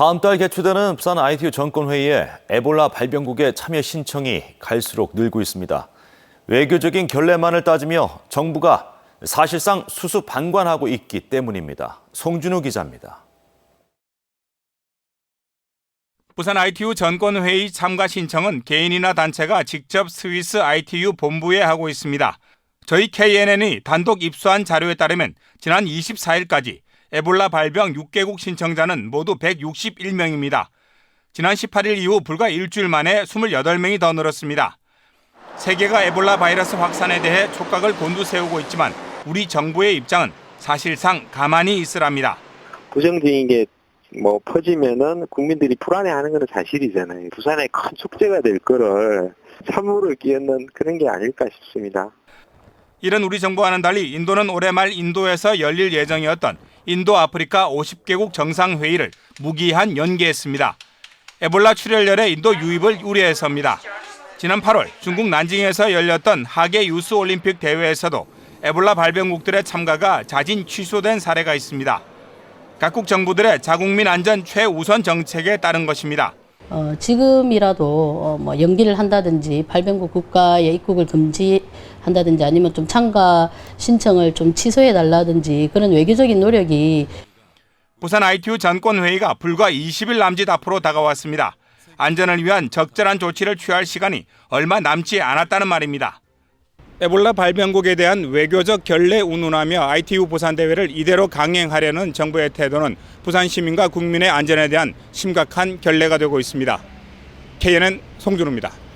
다음 달 개최되는 부산 ITU 정권회의에 에볼라 발병국의 참여 신청이 갈수록 늘고 있습니다. 외교적인 결례만을 따지며 정부가 사실상 수수방관하고 있기 때문입니다. 송준우 기자입니다. 부산 ITU 전권회의 참가 신청은 개인이나 단체가 직접 스위스 ITU 본부에 하고 있습니다. 저희 KNN이 단독 입수한 자료에 따르면 지난 24일까지 에볼라 발병 6개국 신청자는 모두 161명입니다. 지난 18일 이후 불과 일주일 만에 28명이 더 늘었습니다. 세계가 에볼라 바이러스 확산에 대해 촉각을 곤두세우고 있지만 우리 정부의 입장은 사실상 가만히 있으랍니다. 부정적인 게 뭐 퍼지면은 국민들이 불안해하는 건 사실이잖아요. 부산의 큰 축제가 될 거를 산물을 끼얹는 그런 게 아닐까 싶습니다. 이런 우리 정부와는 달리 인도는 올해 말 인도에서 열릴 예정이었던 인도 아프리카 50개국 정상회의를 무기한 연기했습니다. 에볼라 출혈열의 인도 유입을 우려해서입니다. 지난 8월 중국 난징에서 열렸던 하계 유스 올림픽 대회에서도 에볼라 발병국들의 참가가 자진 취소된 사례가 있습니다. 각국 정부들의 자국민 안전 최우선 정책에 따른 것입니다. 어, 지금이라도 어, 뭐 연기를 한다든지 발병국 국가의 입국을 금지한다든지 아니면 좀 참가 신청을 좀 취소해 달라든지 그런 외교적인 노력이 부산 ITU 전권회의가 불과 20일 남짓 앞으로 다가왔습니다. 안전을 위한 적절한 조치를 취할 시간이 얼마 남지 않았다는 말입니다. 에볼라 발병국에 대한 외교적 결례 운운하며 ITU 부산 대회를 이대로 강행하려는 정부의 태도는 부산 시민과 국민의 안전에 대한 심각한 결례가 되고 있습니다. KNN 송준우입니다.